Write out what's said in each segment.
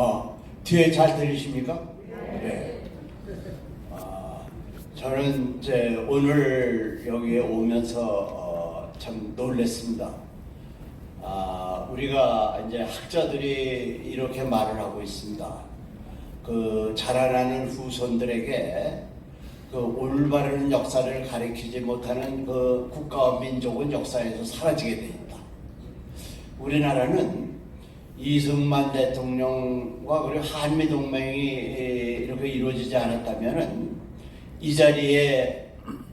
어, 뒤에 잘 들리십니까? 네. 아, 저는 이제 오늘 여기에 오면서 어, 참 놀랐습니다. 아, 우리가 이제 학자들이 이렇게 말을 하고 있습니다. 그 자라나는 후손들에게 그 올바른 역사를 가리키지 못하는 그 국가와 민족은 역사에서 사라지게 돼 있다. 우리나라는 이승만 대통령과 그리고 한미 동맹이 이렇게 이루어지지 않았다면은 이 자리에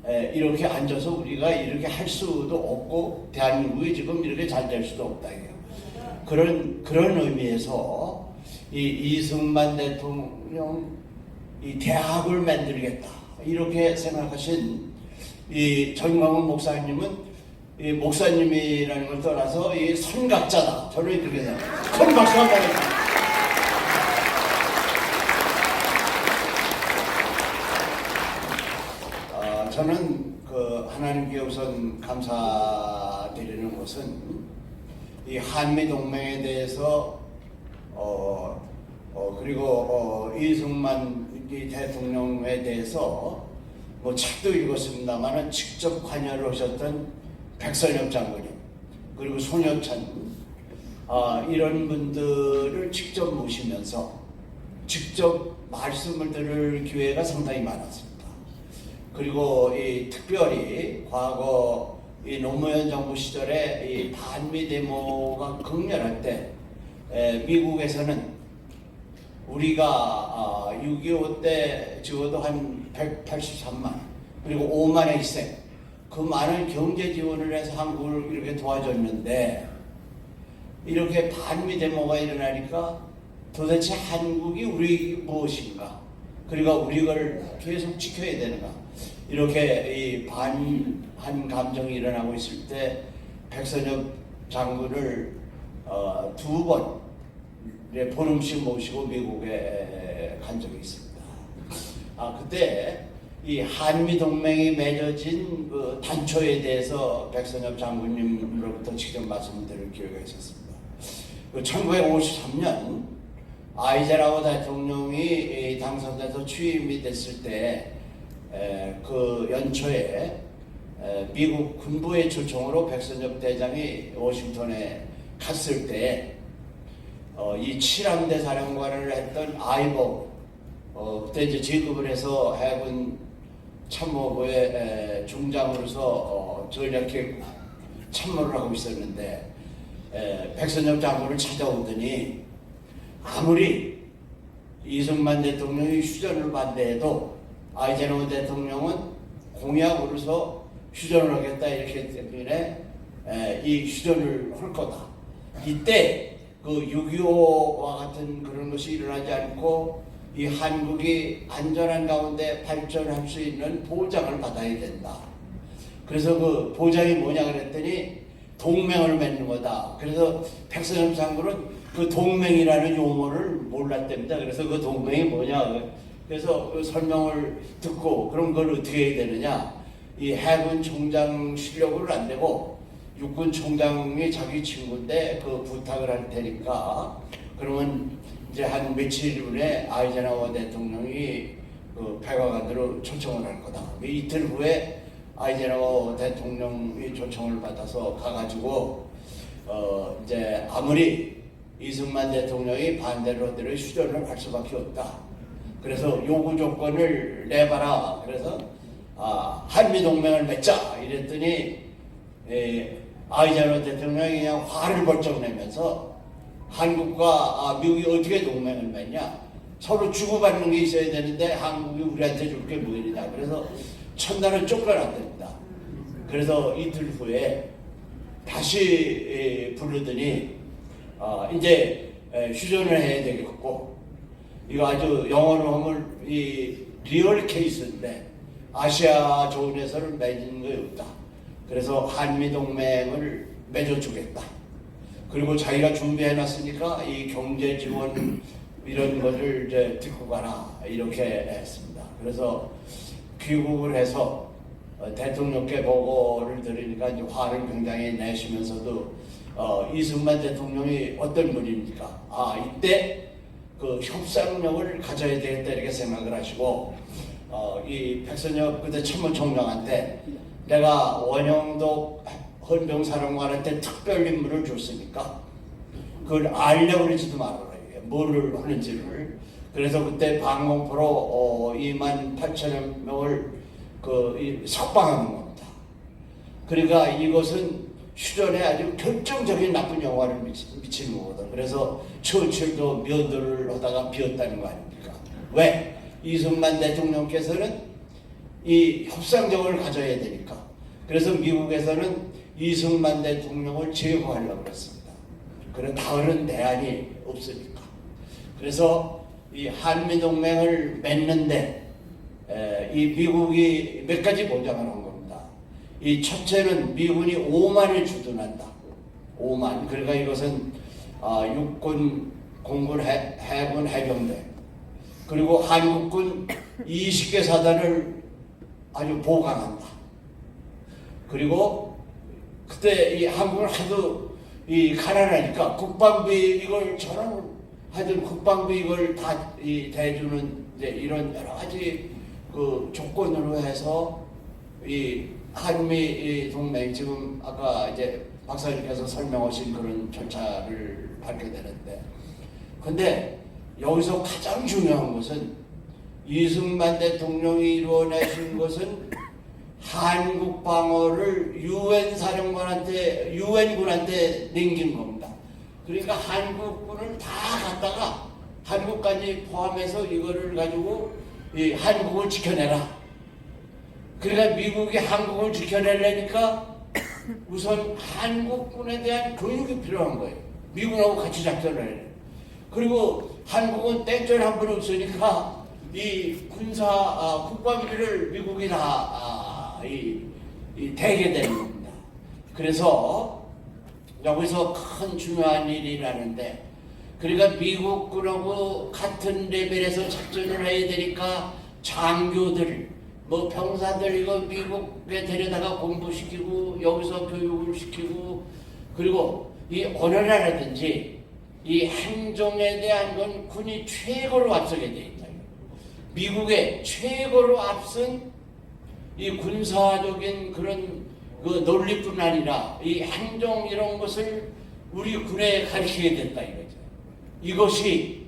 에, 이렇게 앉아서 우리가 이렇게 할 수도 없고 대한민국이 지금 이렇게 잘 될 수도 없다 이게요. 그런 그런 의미에서 이 이승만 대통령 이 대학을 만들겠다 이렇게 생각하신 이 정광훈 목사님은 이 목사님이라는 걸 떠나서 이 선각자다. 저는 그렇게 생각해요. 큰 박수 한번 해주세요. 어, 저는 그 하나님께 우선 감사드리는 것은 이 한미 동맹에 대해서 어, 어 그리고 어, 이승만 이 대통령에 대해서 뭐 책도 읽었습니다만은 직접 관여를 하셨던 백선엽 장군님 그리고 손여찬 아, 이런 분들을 직접 모시면서 직접 말씀을 들을 기회가 상당히 많았습니다. 그리고 이 특별히 과거 이 노무현 정부 시절에 이 반미 데모가 극렬할 때 에, 미국에서는 우리가 아, 6.25때 적어도 한 183만 그리고 5만의 희생 그 많은 경제 지원을 해서 한국을 이렇게 도와줬는데 이렇게 반미 데모가 일어나니까 도대체 한국이 우리 무엇인가 그리고 우리를 계속 지켜야 되는가 이렇게 이 반한 감정이 일어나고 있을 때 백선엽 장군을 어, 두 번 보름씩 모시고 미국에 간 적이 있습니다. 아 그때 이 한미 동맹이 맺어진 그 단초에 대해서 백선엽 장군님으로부터 직접 말씀드릴 기회가 있었습니다. 그 1953년 아이제라워 대통령이 당선돼서 취임이 됐을 때 그 연초에 에, 미국 군부의 초청으로 백선엽 대장이 워싱턴에 갔을 때 어, 이 칠함대 사령관을 했던 아이버 어, 그때 이제 제급을 해서 해군 참모부의 에, 중장으로서 어, 전략에 참모를 하고 있었는데 에, 백선엽 장군을 찾아오더니 아무리 이승만 대통령이 휴전을 반대해도 아이제노 대통령은 공약으로서 휴전을 하겠다 이렇게 했기 때문에 에, 이 휴전을 할 거다. 이때 그 6.25와 같은 그런 것이 일어나지 않고 이 한국이 안전한 가운데 발전할 수 있는 보장을 받아야 된다. 그래서 그 보장이 뭐냐 그랬더니 동맹을 맺는 거다. 그래서 백선엽 장군은 그 동맹이라는 용어를 몰랐답니다. 그래서 그 동맹이 뭐냐. 그래서 그 설명을 듣고 그럼 그걸 어떻게 해야 되느냐. 이 해군 총장 실력으로 안 되고 육군 총장이 자기 친구인데 그 부탁을 할 테니까 그러면 이제 한 며칠 후에 아이젠하워 대통령이 그 백악관으로 초청을 할 거다. 그 이틀 후에 아이젠하워 대통령이 초청을 받아서 가가지고 어 이제 아무리 이승만 대통령이 반대로 하더라도 휴전을 할 수밖에 없다. 그래서 요구 조건을 내봐라. 그래서 아, 한미 동맹을 맺자 이랬더니 에, 아이젠하워 대통령이 그냥 화를 벌쩍 내면서 한국과 아, 미국이 어떻게 동맹을 맺냐? 서로 주고받는 게 있어야 되는데 한국이 우리한테 줄게 뭐이냐? 그래서 첫날은 쫓겨났답니다. 그래서 이틀 후에 다시 에, 부르더니 아, 이제 에, 휴전을 해야 되겠고 이거 아주 영어로 하면 이 리얼 케이스인데 아시아 조은에서를 맺은 게 없다. 그래서 한미 동맹을 맺어주겠다. 그리고 자기가 준비해 놨으니까 이 경제 지원 이런 것을 이제 듣고 가라 이렇게 했습니다. 그래서 귀국을 해서 어, 대통령께 보고를 드리니까 이제 화를 굉장히 내시면서도 어, 이승만 대통령이 어떤 분입니까? 아 이때 그 협상력을 가져야 되겠다 이렇게 생각을 하시고 어, 이 백선엽 그때 참모총장한테 내가 원영도 헌병사령관한테 특별 임무를 줬으니까 그걸 알려고 그러지도 말아라 이게 뭐를 하는지를 그래서 그때 방공포로 어, 2만 8천여 명을 그 이, 석방하는 겁니다. 그러니까 이것은 휴전에 아주 결정적인 나쁜 영화를 미치, 미치는 거거든. 그래서 처칠도 면도를 하다가 비었다는 거 아닙니까? 왜? 이승만 대통령께서는 이 협상력을 가져야 되니까. 그래서 미국에서는 이승만 대통령을 제거하려고 그랬습니다. 그런 다른 대안이 없으니까. 그래서 이 한미동맹을 맺는데 에, 이 미국이 몇 가지 보장을 한 겁니다. 이 첫째는 미군이 5만을 주둔한다. 5만. 그러니까 이것은 아, 육군, 공군, 해, 해군, 해병대 그리고 한국군 20개 사단을 아주 보강한다. 그리고 그때 이 한국을 하도 이 가난하니까 국방비 이걸 저는 하여튼 국방비 이걸 다 이 대주는 이제 이런 여러 가지 그 조건으로 해서 이 한미 이 동맹 지금 아까 이제 박사님께서 설명하신 그런 절차를 밟게 되는데. 근데 여기서 가장 중요한 것은 이승만 대통령이 이루어내신 것은 한국 방어를 유엔 사령관한테 유엔군한테 넘긴 겁니다. 그러니까 한국군을 다 갖다가 한국까지 포함해서 이거를 가지고 이 한국을 지켜내라. 그러니까 미국이 한국을 지켜내려니까 우선 한국군에 대한 교육이 필요한 거예요. 미국하고 같이 작전을 돼요. 그리고 한국은 땡전 한 번 없으니까 이 군사 아, 국방비를 미국이 다 아, 이, 이 대게 되는 겁니다. 그래서 여기서 큰 중요한 일이라는데 그러니까 미국군하고 같은 레벨에서 작전을 해야 되니까 장교들 뭐 병사들 이거 미국에 데려다가 공부시키고 여기서 교육을 시키고 그리고 이 언어라든지 이 행정에 대한 건 군이 최고로 앞서게 돼 있다. 미국의 최고로 앞선 이 군사적인 그런 그 논리뿐 아니라 이 행정 이런 것을 우리 군에 가르치게 됐다 이거죠. 이것이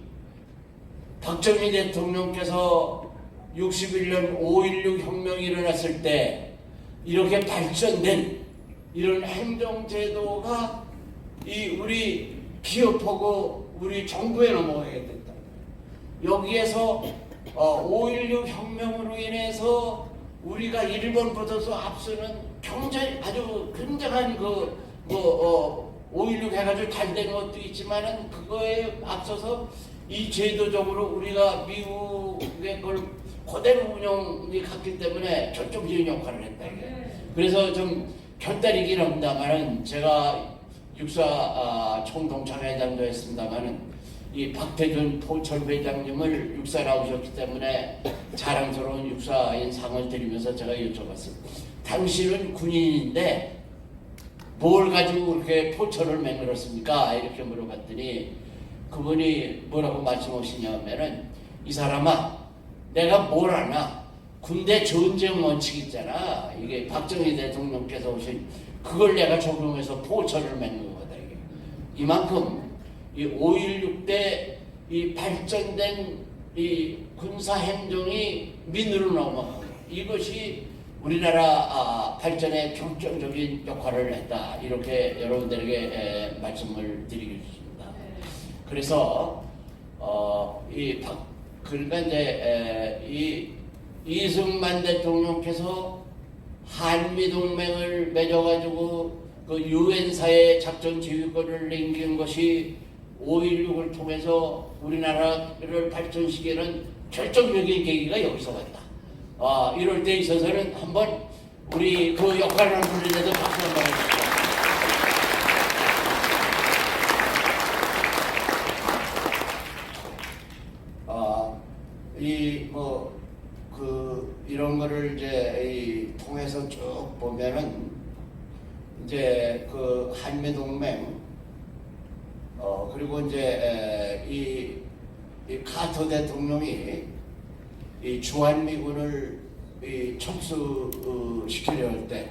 박정희 대통령께서 61년 5.16 혁명이 일어났을 때 이렇게 발전된 이런 행정제도가 이 우리 기업하고 우리 정부에 넘어가게 됐다. 여기에서 어, 5.16 혁명으로 인해서 우리가 일본보다도 앞서는 경제 아주 굉장한 그, 그 어, 5.16 해가지고 잘 된 것도 있지만은 그거에 앞서서 이 제도적으로 우리가 미국의 걸 그대로 운영이 갔기 때문에 결정적인 역할을 했다 이게. 그래서 좀 결단이긴 합니다만은 제가 육사 아, 총동참회장도 했습니다만은 이 박태준 포철 회장님을 육사 나오셨기 때문에 자랑스러운 육사인 상을 드리면서 제가 여쭤봤습니다. 당신은 군인인데 뭘 가지고 그렇게 포철을 맹글었습니까? 이렇게 물어봤더니 그분이 뭐라고 말씀하시냐면은 이 사람아 내가 뭘 아나 군대 전쟁 원칙 있잖아 이게 박정희 대통령께서 오신 그걸 내가 적용해서 포철을 맺는 거다 이게 이만큼 이5.16때 이 발전된 이 군사 행정이 민으로 넘어가고 이것이 우리나라 아, 발전에 결정적인 역할을 했다 이렇게 여러분들에게 에, 말씀을 드리겠습니다. 그래서 어, 이 박, 그러니까 이제 에, 이 이승만 대통령께서 한미 동맹을 맺어가지고 그 유엔사의 작전 지휘권을 남긴 것이 5.16을 통해서 우리나라를 발전시키는 결정적인 계기가 여기서 왔다. 아, 이럴 때 있어서는 한번 우리 그 역할을 한 분들에도 박수 한번 해주시죠. 아, 이 뭐 그 이런 거를 이제 이 통해서 쭉 보면은 이제 그 한미 동맹 어 그리고 이제 에, 이 이 카터 대통령이 이 주한미군을 이 철수시키려 할 때,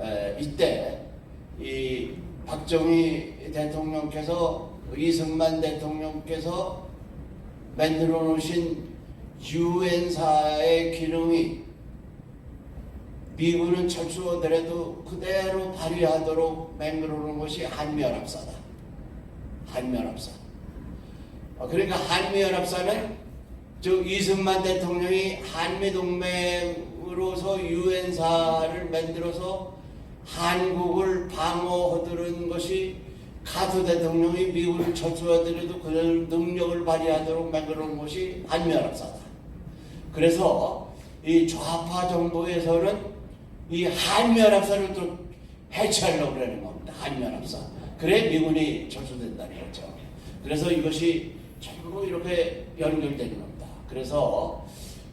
에, 이때 이 박정희 대통령께서 이승만 대통령께서 만들어 놓으신 유엔사의 기능이 미군은 철수하더라도 그대로 발휘하도록 만들어 놓은 것이 한미연합사다. 한미연합사. 어, 그러니까 한미연합사는 저 이승만 대통령이 한미동맹으로서 유엔사를 만들어서 한국을 방어하도록 것이 카트 대통령이 미국을 철수하더라도 그 능력을 발휘하도록 만들어 놓은 것이 한미연합사다. 그래서 이 좌파 정부에서는 이 한미연합사를 또 해체하려고 그러는 겁니다. 한미연합사. 그래 미군이 철수된다는 거죠. 그래서 이것이 전부 이렇게 연결되는 겁니다. 그래서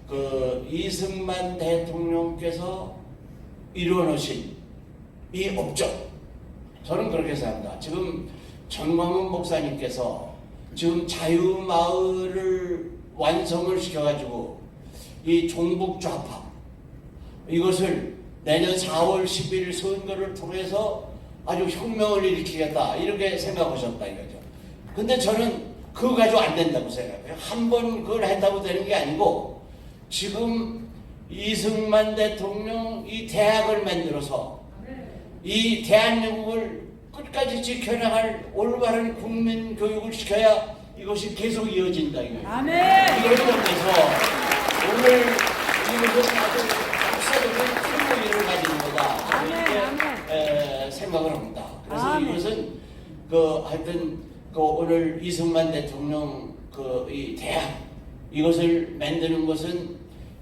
그 이승만 대통령께서 이뤄놓으신 이 업적 저는 그렇게 생각합니다. 지금 전광훈 목사님께서 지금 자유마을을 완성을 시켜가지고 이 종북 좌파 이것을 내년 4월 10일 선거를 통해서 아주 혁명을 일으키겠다 이렇게 생각하셨다 이거죠. 근데 저는 그거 가지고 안 된다고 생각해요. 한 번 그걸 했다고 되는 게 아니고 지금 이승만 대통령 이 대학을 만들어서 이 대한민국을 끝까지 지켜나갈 올바른 국민 교육을 시켜야 이것이 계속 이어진다 이거예요. 아멘. 이걸 통해서 오늘 이것은 아주 역사적인 큰 의미를 가지는 거다. 아멘. 에, 생각을 합니다. 그래서 아멘. 이것은 그 하여튼 그 오늘 이승만 대통령 그 이 대학 이것을 만드는 것은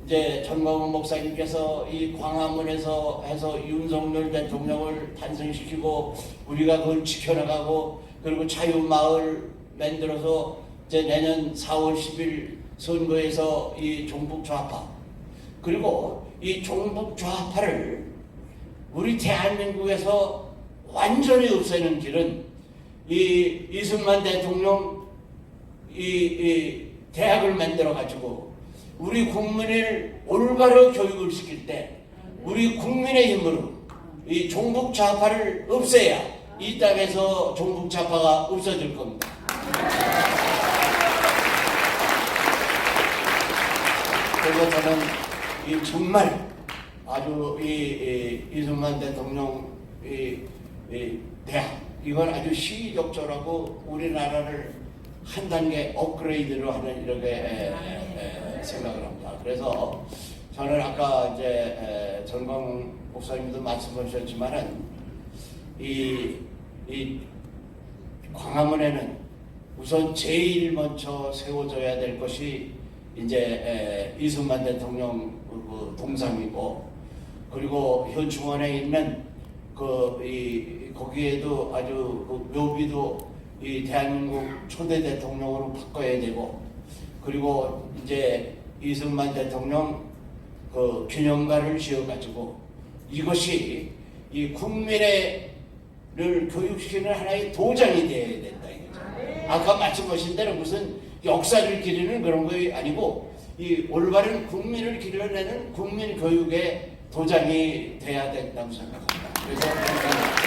이제 전광훈 목사님께서 이 광화문에서 해서 윤석열 대통령을 탄생시키고 우리가 그걸 지켜나가고 그리고 자유마을 만들어서 이제 내년 4월 10일 선거에서 이 종북 좌파 그리고 이 종북 좌파를 우리 대한민국에서 완전히 없애는 길은 이 이승만 대통령 이, 이 대학을 만들어 가지고 우리 국민을 올바로 교육을 시킬 때 우리 국민의 힘으로 이 종북 좌파를 없애야 이 땅에서 종북 좌파가 없어질 겁니다. 그래서 저는 이 정말 아주 이, 이 이승만 대통령 이, 이 대학 이건 아주 시적절하고 우리나라를 한 단계 업그레이드로 하는 이렇게 에, 에, 에, 생각을 합니다. 그래서 저는 아까 이제 에, 전광 목사님도 말씀하셨지만은 이, 이 광화문에는 우선 제일 먼저 세워져야 될 것이 이제 에, 이승만 대통령 그, 그 동상이고 그리고 현충원에 있는 그이 거기에도 아주 그 묘비도 이 대한민국 초대 대통령으로 바꿔야 되고 그리고 이제 이승만 대통령 그 균형가를 지어가지고 이것이 이 국민의 를 교육시키는 하나의 도장이 되어야 된다 이거죠. 아까 말씀하신 대로 무슨 역사를 기리는 그런 거 아니고 이 올바른 국민을 기려내는 국민 교육의 도장이 돼야 된다고 생각합니다. 그래서